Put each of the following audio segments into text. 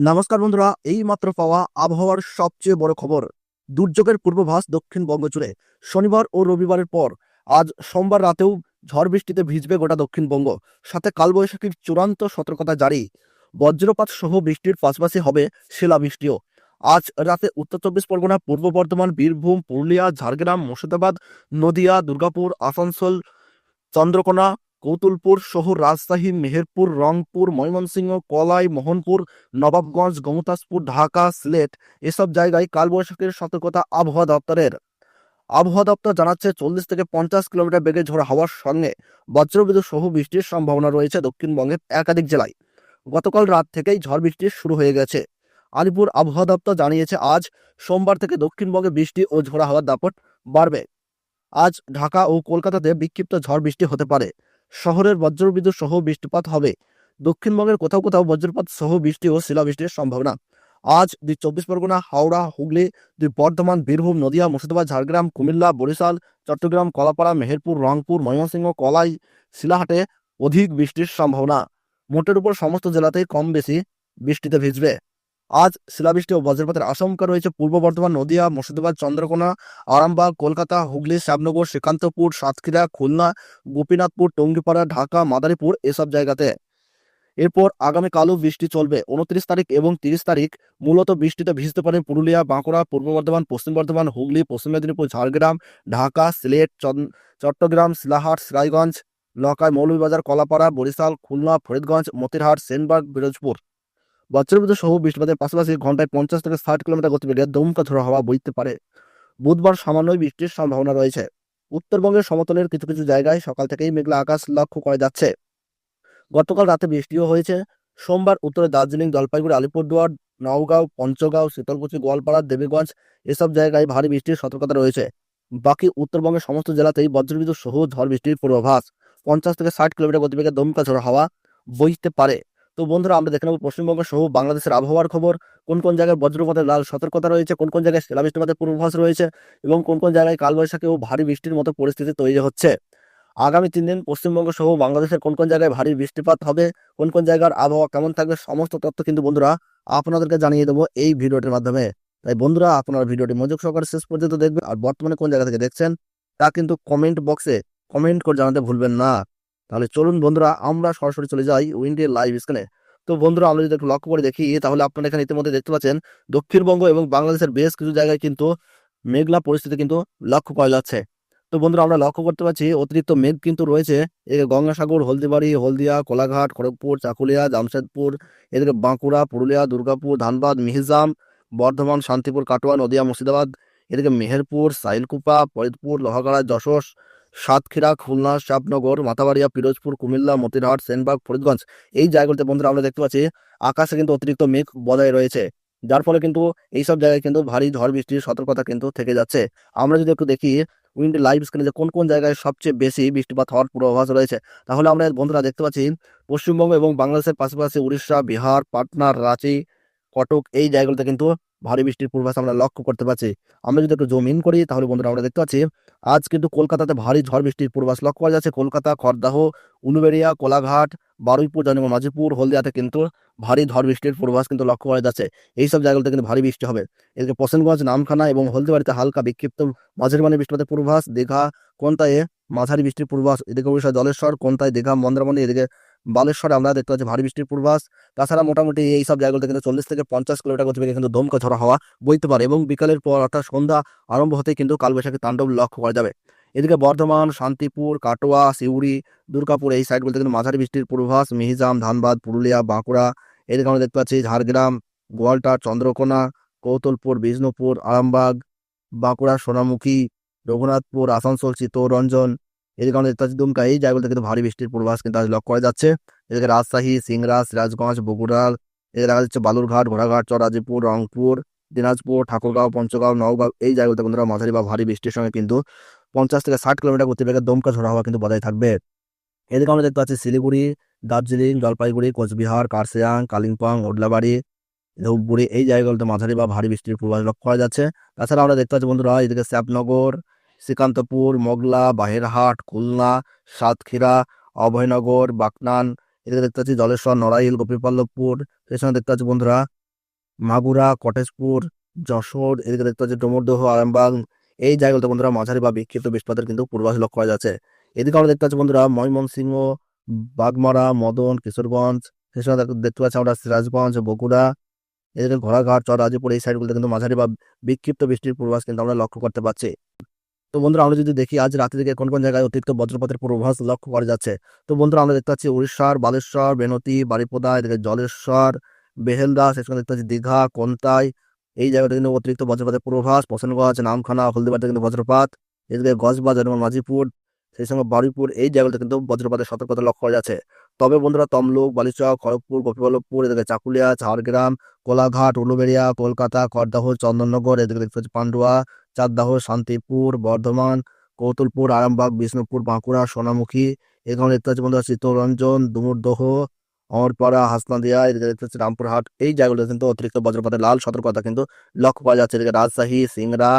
নমস্কার বন্ধুরা এই মাত্র পাওয়া আবহাওয়ার সবচেয়ে বড় খবর। দুর্যোগের পূর্বাভাস দক্ষিণবঙ্গ জুড়ে শনিবার ও রবিবারের পর আজ সোমবার রাতেও ঝড় বৃষ্টিতে ভিজবে গোটা দক্ষিণবঙ্গ। সাথে কালবৈশাখীর চূড়ান্ত সতর্কতা জারি। বজ্রপাত সহ বৃষ্টির পাশাপাশি হবে শিলাবৃষ্টিও। আজ রাতে উত্তর চব্বিশ পরগনা, পূর্ব বর্ধমান, বীরভূম, পুরুলিয়া, ঝাড়গ্রাম, মুর্শিদাবাদ, নদিয়া, দুর্গাপুর, আসানসোল, চন্দ্রকোনা কৌতুলপুর সহ রাজশাহী, মেহেরপুর, রংপুর, ময়মনসিংহ, কলাই, মোহনপুর, নবাবগঞ্জ গমতাসপুর ঢাকা, সিলেট এসব জায়গায় কালবৈশাখীর সতর্কতা আবহাওয়া দপ্তরের। আবহাওয়া দপ্তর জানাচ্ছে, চল্লিশ থেকে পঞ্চাশ কিলোমিটার বেগে ঝোড়ো হওয়ার সঙ্গে বজ্রবিদ্যুৎ সহ বৃষ্টির সম্ভাবনা রয়েছে দক্ষিণবঙ্গের একাধিক জেলায়। গতকাল রাত থেকেই ঝড় বৃষ্টি শুরু হয়ে গেছে। আলিপুর আবহাওয়া দপ্তর জানিয়েছে, আজ সোমবার থেকে দক্ষিণবঙ্গে বৃষ্টি ও ঝোড়ো হাওয়ার দাপট বাড়বে। আজ ঢাকা ও কলকাতাতে বিক্ষিপ্ত ঝড় বৃষ্টি হতে পারে। শহরের বজ্রবিদ্যুৎ সহ বৃষ্টিপাত হবে। দক্ষিণবঙ্গের কোথাও কোথাও বজ্রপাত সহ বৃষ্টি ও শিলাবৃষ্টির সম্ভাবনা। আজ দুই চব্বিশ পরগনা, হাওড়া, হুগলি, দুই বর্ধমান, বীরভূম, নদিয়া, মুর্শিদাবাদ, ঝাড়গ্রাম, কুমিল্লা, বরিশাল, চট্টগ্রাম, কলাপাড়া, মেহেরপুর, রংপুর, ময়মনসিংহ, কলাই, শিলাহাটে অধিক বৃষ্টির সম্ভাবনা। মোটের উপর সমস্ত জেলাতেই কম বেশি বৃষ্টিতে ভিজবে। আজ শিলাবৃষ্টি ও বজ্রপাতের আশঙ্কা রয়েছে পূর্ব বর্ধমান, নদিয়া, মুর্শিদাবাদ, চন্দ্রকোনা, আরামবাগ, কলকাতা, হুগলি, শ্যামনগর, শ্রীকান্তপুর, সাতক্ষীরা, খুলনা, গোপীনাথপুর, টঙ্গিপাড়া, ঢাকা, মাদারীপুর এসব জায়গাতে। এরপর আগামীকালও বৃষ্টি চলবে। উনত্রিশ তারিখ এবং তিরিশ তারিখ মূলত বৃষ্টিতে ভিজতে পারে পুরুলিয়া, বাঁকুড়া, পূর্ব বর্ধমান, পশ্চিম বর্ধমান, হুগলি, পশ্চিম মেদিনীপুর, ঝাড়গ্রাম, ঢাকা, সিলেট চট্টগ্রাম, শিলাহাট, সিরাজগঞ্জ লকায় মৌলভীবাজার, কলাপাড়া, বরিশাল, খুলনা, ফরিদগঞ্জ, মতিরহাট, সেনবাগ, বিরোজপুর। বজ্রবিদ্যুৎ সহ বৃষ্টিপাতের পাশাপাশি ঘন্টায় পঞ্চাশ থেকে ষাট কিলোমিটার গতিবেগে দমকা ঝোড়ো হাওয়া বইতে পারে। বুধবার সামান্যই বৃষ্টির সম্ভাবনা রয়েছে। উত্তরবঙ্গের সমতলের কিছু কিছু জায়গায় সকাল থেকেই মেঘলা আকাশ লক্ষ্য করা যাচ্ছে। গতকাল রাতে বৃষ্টিও হয়েছে। সোমবার উত্তরে দার্জিলিং, জলপাইগুড়ি, আলিপুরদুয়ার, নওগাঁও, পঞ্চগাঁও, শীতলকুচি, গোয়ালপাড়া, দেবীগঞ্জ এসব জায়গায় ভারী বৃষ্টির সতর্কতা রয়েছে। বাকি উত্তরবঙ্গের সমস্ত জেলাতেই বজ্রবিদ্যুৎ সহ ঝড় বৃষ্টির পূর্বাভাস। পঞ্চাশ থেকে ষাট কিলোমিটার গতিবেগে দমকা ঝোড়ো হাওয়া বইতে পারে। তো বন্ধুরা, আমরা দেখে নেব পশ্চিমবঙ্গ সহ বাংলাদেশের আবহাওয়ার খবর। কোন কোন জায়গায় বজ্রপাতের লাল সতর্কতা রয়েছে, কোন কোন জায়গায় শিলাবৃষ্টিপাতের পূর্বাভাস রয়েছে এবং কোন কোন জায়গায় কালবৈশাখী ও ভারী বৃষ্টির মতো পরিস্থিতি তৈরি হচ্ছে। আগামী তিন দিন পশ্চিমবঙ্গ সহ বাংলাদেশের কোন কোন জায়গায় ভারী বৃষ্টিপাত হবে, কোন কোন জায়গার আবহাওয়া কেমন থাকবে, সমস্ত তথ্য কিন্তু বন্ধুরা আপনাদেরকে জানিয়ে দেবো এই ভিডিওটির মাধ্যমে। তাই বন্ধুরা, আপনারা ভিডিওটি মনোযোগ সহকারে শেষ পর্যন্ত দেখবেন, আর বর্তমানে কোন জায়গা থেকে দেখছেন তা কিন্তু কমেন্ট বক্সে কমেন্ট করে জানাতে ভুলবেন না। তাহলে চলুন বন্ধুরা, আমরা সরাসরি চলে যাই উইন্ডে লাইভ স্ক্রিনে। তো বন্ধুরা, আমরা যদি একটু লক্ষ্য করে দেখি, তাহলে আপনারা এখানে ইতিমধ্যে দেখতে পাচ্ছেন, দক্ষিণবঙ্গ এবং বাংলাদেশের বেশ কিছু জায়গায় কিন্তু মেঘলা পরিস্থিতি কিন্তু লক্ষ্য করা যাচ্ছে। তো বন্ধুরা, আমরা লক্ষ্য করতে পারছি, অতিরিক্ত মেঘ কিন্তু রয়েছে। গঙ্গাসাগর, হলদিবাড়ি, হলদিয়া, কোলাঘাট, খড়গপুর, চাকুলিয়া, জামশেদপুর, এদিকে বাঁকুড়া, পুরুলিয়া, দুর্গাপুর, ধানবাদ, মিহিজাম, বর্ধমান, শান্তিপুর, কাটোয়া, নদিয়া, মুর্শিদাবাদ, এদিকে মেহেরপুর, সাইলকুপা, ফরিদপুর, লোহাগাড়া, যশোর সাতক্ষীরা, খুলনা, শাপনগর, মাথাবাড়িয়া, পিরোজপুর, কুমিল্লা, মতিরহাট, সেনবাগ, ফরিদগঞ্জ। এই জায়গাগুলোতে বন্ধুরা আমরা দেখতে পাচ্ছি, আকাশে কিন্তু অতিরিক্ত মেঘ বজায় রয়েছে। যার ফলে কিন্তু এইসব জায়গায় কিন্তু ভারী ঝড় বৃষ্টির সতর্কতা কিন্তু থেকে যাচ্ছে। আমরা যদি একটু দেখি, উইন্ড লাইভ স্ক্রিনে যে কোন কোন জায়গায় সবচেয়ে বেশি বৃষ্টিপাত হওয়ার পূর্বাভাস রয়েছে, তাহলে আমরা বন্ধুরা দেখতে পাচ্ছি, পশ্চিমবঙ্গ এবং বাংলাদেশের পাশাপাশি উড়িষ্যা, বিহার, পাটনা, রাঁচি কটক, এই জায়গাগুলোতে কিন্তু ভারী বৃষ্টির পূর্বাভাস আমরা লক্ষ্য করতে পারছি। আমরা যদি একটু জুম ইন করি, তাহলে বন্ধুরা আমরা দেখতে পাচ্ছি, আজ কিন্তু কলকাতাতে ভারী ঝড় বৃষ্টির পূর্বাভাস লক্ষ্য করা যাচ্ছে। কলকাতা খড়দাহ উলুবেড়িয়া, কোলাঘাট, বারুইপুর জানিব মাঝিপুর হলদিয়াতে কিন্তু ভারী ঝড় বৃষ্টির পূর্বাভাস কিন্তু লক্ষ্য করা যাচ্ছে। এইসব জায়গাগুলোতে কিন্তু ভারী বৃষ্টি হবে। এদিকে প্রসেনগঞ্জ, নামখানা এবং হলদিবাড়িতে হালকা বিক্ষিপ্ত মাঝারি মানে বৃষ্টিপাতের পূর্বাভাস। দীঘা কোনটায় মাঝারি বৃষ্টির পূর্বাভাস। এদিকে উড়িষ্যা, জলেশ্বর কোনটায় দীঘা, মন্দারমণি, এদিকে বালেশ্বরে আমরা দেখতে পাচ্ছি ভারী বৃষ্টির পূর্বাস তাছাড়া মোটামুটি এই সব জায়গাগুলোতে কিন্তু চল্লিশ থেকে পঞ্চাশ কিলোমিটার গতিবেগে কিন্তু দমকা ঝড়া হওয়া বইতে পারে এবং বিকালের পর অর্থাৎ সন্ধ্যা আরম্ভ হতেই কিন্তু কালবৈশাখী তাণ্ডব লক্ষ্য করা যাবে। এদিকে বর্ধমান, শান্তিপুর, কাটোয়া, সিউড়ি, দুর্গাপুর এই সাইডগুলোতে কিন্তু মাঝারি বৃষ্টির পূর্বাভাস। মিহিজাম, ধানবাদ, পুরুলিয়া, বাঁকুড়া, এদিকে আমরা দেখতে পাচ্ছি ঝাড়গ্রাম, গোয়ালটা, চন্দ্রকোনা, কৌতলপুর, বিষ্ণুপুর, আরামবাগ, বাঁকুড়া, সোনামুখী, রঘুনাথপুর, আসানসোল চিত্তরঞ্জন এদিকে আমরা দেখতে পাচ্ছি দুমকা এই জায়গাগুলোতে কিন্তু ভারী বৃষ্টির পূর্বাভাস কিন্তু আজ লক্ষ্য করা যাচ্ছে। এদিকে রাজশাহী সিংড়া সিরাজগঞ্জ বগুড়া এদিকে দেখা যাচ্ছে বালুরঘাট, ঘোড়াঘাট, চরাজিপুর, রংপুর, দিনাজপুর, ঠাকুরগাঁও, পঞ্চগাঁও, নওগাঁও, এই জায়গাগুলোতে বন্ধুরা মাঝারি বা ভারী বৃষ্টির সঙ্গে কিন্তু পঞ্চাশ থেকে ষাট কিলোমিটার গতিবেগে দমকা ঝোড়া হওয়া কিন্তু বজায় থাকবে। এদিকে আমরা দেখতে পাচ্ছি শিলিগুড়ি, দার্জিলিং, জলপাইগুড়ি, কোচবিহার কার্সিয়াং কালিম্পং, ওডলাবাড়ি, ধূপগুড়ি, এই জায়গাগুলোতে মাঝারি বা ভারী বৃষ্টির পূর্বাভাস লক্ষ্য করা যাচ্ছে। তাছাড়া আমরা দেখতে পাচ্ছি বন্ধুরা এদিকে শ্যাপনগর শ্রীকান্তপুর, মগলা, বাহেরহাট, খুলনা, সাতক্ষীরা, অভয়নগর বাকনান এদিকে দেখতে পাচ্ছি জলেশ্বর, নড়াইল গোপীপল্লভপুর এর সঙ্গে দেখতে পাচ্ছি বন্ধুরা মাগুরা, কটেশপুর, যশোর, এদিকে দেখতে পাচ্ছি ডোমরদহ, আরামবাগ, এই জায়গাগুলোতে বন্ধুরা মাঝারি বা বিক্ষিপ্ত বৃষ্টিপাতের কিন্তু পূর্বাভাস লক্ষ্য করা যাচ্ছে। এদিকে আমরা দেখতে পাচ্ছি বন্ধুরা ময়মনসিংহ, বাগমারা, মদন, কিশোরগঞ্জ সেসব দেখতে পাচ্ছি আমরা সিরাজগঞ্জ, বগুড়া, এদিকে ঘোড়াঘাট চররাজিপুর এই সাইডগুলোতে কিন্তু মাঝারি বা বিক্ষিপ্ত বৃষ্টির পূর্বাভাস কিন্তু আমরা লক্ষ্য করতে পারছি। তো বন্ধুরা আমরা যদি দেখি, আজ রাতে থেকে কোন কোন জায়গায় অতিরিক্ত বজ্রপাতের পূর্বাভাস লক্ষ্য করা যাচ্ছে? তো বন্ধুরা আমরা দেখতে পাচ্ছি উড়িষ্যার বালেশ্বর, বেনতি বারিপদা এদিকে জলেশ্বর, বেহেলদা সেখানে দেখতে পাচ্ছি দীঘা, কোনতাই, এই জায়গাটা কিন্তু অতিরিক্ত বজ্রপাতের পূর্বাভাস। পছন্দগঞ্জ নামখানা, হলদিবাড়িতে কিন্তু বজ্রপাত, এদিকে গজবাজার এবং মাঝিপুর, সেই সঙ্গে বারুইপুর, এই জায়গাতে কিন্তু বজ্রপাতের সতর্কতা লক্ষ্য করা যাচ্ছে। তবে বন্ধুরা তমলুক, বালিচক, খড়গপুর, গোপীবল্লভপুর, এদিকে চাকুলিয়া, ঝাড়গ্রাম, কোলাঘাট, উলুবেড়িয়া, কলকাতা করদাহ চন্দননগর, এদিকে দেখতে পাচ্ছি পান্ডুয়া চাঁদদাহ শান্তিপুর, বর্ধমান, কৌতুলপুর, আরামবাগ, বিষ্ণুপুর, বাঁকুড়া, সোনামুখী এখানে দেখতে পাচ্ছি বন্ধুরা চিত্তরঞ্জন ডুমুরদহ অমরপাড়া, হাসনাদিয়া, এদিকে দেখতে পাচ্ছি রামপুরহাট, এই জায়গাগুলো কিন্তু অতিরিক্ত বজ্রপাতের লাল সতর্কতা কিন্তু লক্ষ্য পাওয়া যাচ্ছে। এদিকে রাজশাহী, সিংড়া,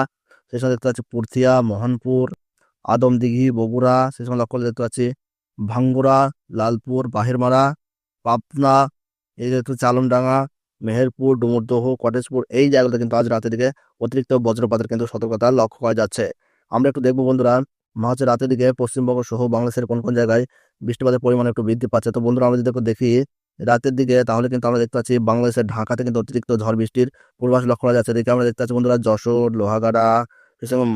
সেই সঙ্গে দেখতে পাচ্ছি পুরথিয়া মোহনপুর, আদমদিঘি, বগুড়া, সেই সময় লক্ষ্য দেখতে পাচ্ছি ভাঙ্গুড়া, লালপুর, বাহিরমারা, পাবনা, এই দেখতে পাচ্ছি আলমডাঙ্গা মেহেরপুর, ডুমুরদহ কটেজপুর এই জায়গাগুলোতে কিন্তু আজ রাতের দিকে অতিরিক্ত বজ্রপাতের কিন্তু সতর্কতা লক্ষ্য করা যাচ্ছে। আমরা একটু দেখব বন্ধুরা হচ্ছে রাতের দিকে পশ্চিমবঙ্গ সহ বাংলাদেশের কোন কোন জায়গায় বৃষ্টিপাতের পরিমাণ একটু বৃদ্ধি পাচ্ছে। তো বন্ধুরা, আমরা যদি একটু দেখি রাতের দিকে, তাহলে কিন্তু আমরা দেখতে পাচ্ছি বাংলাদেশের ঢাকাতে কিন্তু অতিরিক্ত ঝড় বৃষ্টির পূর্বাভাস লক্ষ্য করা যাচ্ছে। এদিকে আমরা দেখতে পাচ্ছি বন্ধুরা যশোর, লোহাগাড়া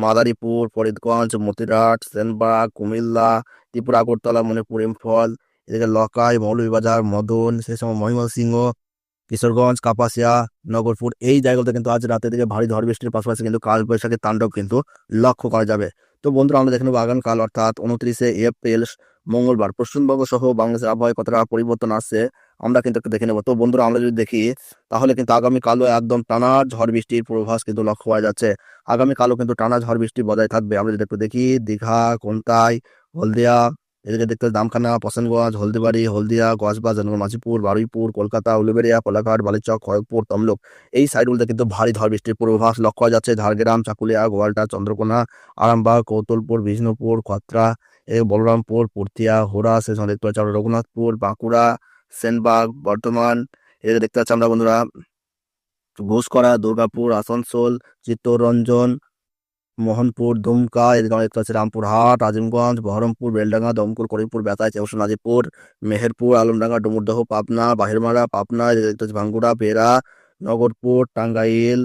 মাদারীপুর, ফরিদগঞ্জ মতিরাট সেনবাগ কুমিল্লা, ত্রিপুরা, আগরতলা, মণিপুর ইম্ফল, এদিকে লকাই, মৌলভীবাজার, মদন সেই সময় ময়মনসিংহ কিশোরগঞ্জ, কাপাসিয়া, নগরপুর, এই জায়গাগুলোতে কিন্তু আজ রাতের দিকে ভারী ঝড় বৃষ্টির পাশাপাশি কিন্তু কাল বৈশাখের তাণ্ডব কিন্তু লক্ষ্য করা যাবে। তো বন্ধুরা, আমরা দেখে নেব আগামীকাল, অর্থাৎ উনত্রিশে এপ্রিল, মঙ্গলবার। পশ্চিমবঙ্গ সহ বাংলাদেশের আবহাওয়ায় কতটা পরিবর্তন আসছে? আমরা কিন্তু দেখে নেব। তো বন্ধুরা, আমরা যদি দেখি, তাহলে কিন্তু আগামীকালও একদম টানা ঝড় বৃষ্টির পূর্বাভাস কিন্তু লক্ষ্য করা যাচ্ছে। আগামীকালও কিন্তু টানা ঝড় বৃষ্টি বজায় থাকবে। আমরা যদি একটু দেখি, দীঘা কোনতাই হলদিয়া, এদিকে দেখতে দামখানা পশনগঞ্জ হলদিবাড়ি, হলদিয়া কসবাজার মাঝিপুর, বারুইপুর, কলকাতা, উলুবেড়িয়া, কোলাঘাট, বালিচক, খড়গপুর, তমলুক। এই সাইডগুলোতে কিন্তু ভারী ঝড় বৃষ্টির পূর্বাভাস লক্ষ্য করা যাচ্ছে। ঝাড়গ্রাম, চাকুলিয়া, গোয়ালটা, চন্দ্রকোনা, আরামবাগ, কৌতলপুর, বিষ্ণুপুর খত্রা বলরামপুর পুরতিয়া হোরা সেখানে দেখতে পাচ্ছি রঘুনাথপুর, বাঁকুড়া সেনবাগ, বর্ধমান। এদিকে দেখতে পাচ্ছি আমরা বন্ধুরা, ঘোষকরা, দুর্গাপুর, আসানসোল, চিত্তরঞ্জন, মোহনপুর, দুমকা, এদিকে আমরা দেখতে পাচ্ছি রামপুরহাট, আজিমগঞ্জ, বহরমপুর, বেলডাঙ্গা, দমকুল, করিমপুর, বেতাই চেউসন নাজিপুর মেহেরপুর, আলমডাঙ্গা, ডুমুরদহ, পাবনা, বাহিরমারা, পাবনা, এদিকে দেখতে পাচ্ছি ভাঙ্গুড়া বেড়া নগরপুর, টাঙ্গাইল।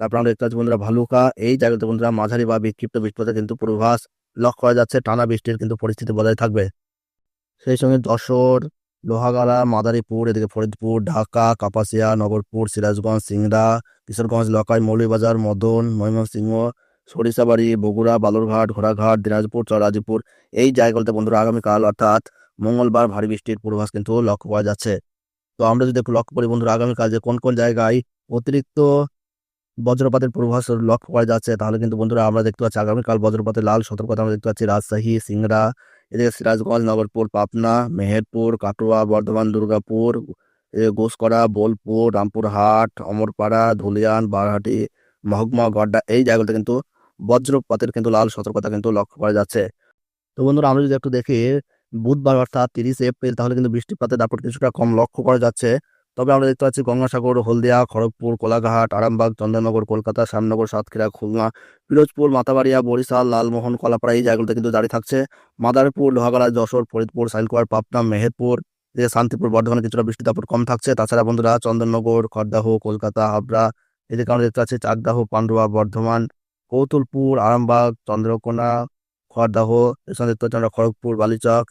তারপর আমরা দেখতে পাচ্ছি বন্ধুরা ভালুকা, এই জায়গাতে বন্ধুরা মাঝারি বা বিক্ষিপ্ত বৃষ্টিপাতের কিন্তু পূর্বাভাস লক্ষ্য করা যাচ্ছে, টানা বৃষ্টির কিন্তু পরিস্থিতি বজায় থাকবে। সেই সঙ্গে যশোর লোহাগাড়া, মাদারীপুর, এদিকে ফরিদপুর, ঢাকা, কাপাসিয়া, নগরপুর, সিরাজগঞ্জ, সিংড়া, কিশোরগঞ্জ, লকাই, মৌলভীবাজার, মদন, ময়মনসিংহ, সরিষাবাড়ি, বগুড়া, বালুরঘাট, ঘোড়াঘাট, দিনাজপুর, চরাজিপুর। এই জায়গাগুলোতে বন্ধুরা আগামীকাল অর্থাৎ মঙ্গলবার ভারী বৃষ্টির পূর্বাভাস কিন্তু লক্ষ্য করা যাচ্ছে। তো আমরা যদি একটু লক্ষ্য করি বন্ধুরা আগামীকাল যে কোন কোন জায়গায় অতিরিক্ত বজ্রপাতের পূর্বাভাস লক্ষ্য করা যাচ্ছে, তাহলে কিন্তু বন্ধুরা আমরা দেখতে পাচ্ছি আগামীকাল বজ্রপাতের লাল সতর্কতা আমরা দেখতে পাচ্ছি রাজশাহী, সিংড়া এদিকে সিরাজগঞ্জ, নগরপুর, পাবনা, মেহেরপুর, কাটোয়া, বর্ধমান, দুর্গাপুর গোসকরা বোলপুর, রামপুরহাট, অমরপাড়া, ধুলিয়ান, বারহাটি, মহকুমা, গড্ডা, এই জায়গাগুলোতে কিন্তু বজ্রপাতের কিন্তু লাল সতর্কতা কিন্তু লক্ষ্য করা যাচ্ছে। তো বন্ধুরা, আমরা যদি একটু দেখি, বুধবার অর্থাৎ তিরিশে এপ্রিল, তাহলে কিন্তু বৃষ্টিপাতের দাপট কিছুটা কম লক্ষ্য করা যাচ্ছে। তবে আমরা দেখতে পাচ্ছি গঙ্গাসাগর, হলদিয়া, খড়গপুর, কোলাঘাট, আরামবাগ চন্দননগর কলকাতা, শ্যামনগর, সাতক্ষীরা, খুলনা, পিরোজপুর, মাতাবাড়িয়া, বরিশাল, লালমোহন, কলাপাড়া এই জায়গাগুলোতে কিন্তু দাঁড়িয়ে থাকছে। মাদারপুর, লোহাগড়া, যশোর, ফরিদপুর সাইলকুয়ার পাবনা, মেহেরপুর যে শান্তিপুর, বর্ধমানে কিছুটা বৃষ্টি কম থাকছে। তাছাড়া বন্ধুরা চন্দননগর খড়দাহ, কলকাতা, হাবড়া, এদিকে আমরা দেখতে পাচ্ছি চাকদাহ, পান্ডুয়া, বর্ধমান, কৌতুলপুর, আরামবাগ, চন্দ্রকোনা, খড়দাহ এখানে দেখতে পাচ্ছি আমরা খড়গপুর, বালিচক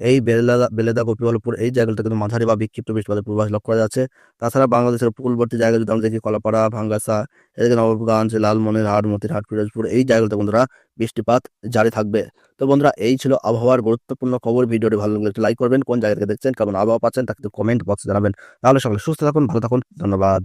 এই বেলেদা বেলেদা গোপীবল্লভপুর এই জায়গাটা কিন্তু মাঝারি বা বিক্ষিপ্ত বৃষ্টিপাতের পূর্বাভাস লক্ষ্য করা যাচ্ছে। তাছাড়া বাংলাদেশের উপকূলবর্তী জায়গা যদি আমরা দেখি কলাপাড়া, ভাঙ্গাসা, এদিকে নবাবগঞ্জ লালমনিরহাট মতিরহাট ফিরোজপুর এই জায়গাগুলোতে বন্ধুরা বৃষ্টিপাত জারি থাকবে। তো বন্ধুরা এই ছিল আবহাওয়ার গুরুত্বপূর্ণ খবর। ভিডিওটি ভালো লাগলে একটু লাইক করবেন। কোন জায়গা থেকে দেখছেন, কেমন আবহাওয়া পাচ্ছেন, তা কিন্তু কমেন্ট বক্সে জানাবেন। তাহলে সকলে সুস্থ থাকুন, ভালো থাকুন। ধন্যবাদ।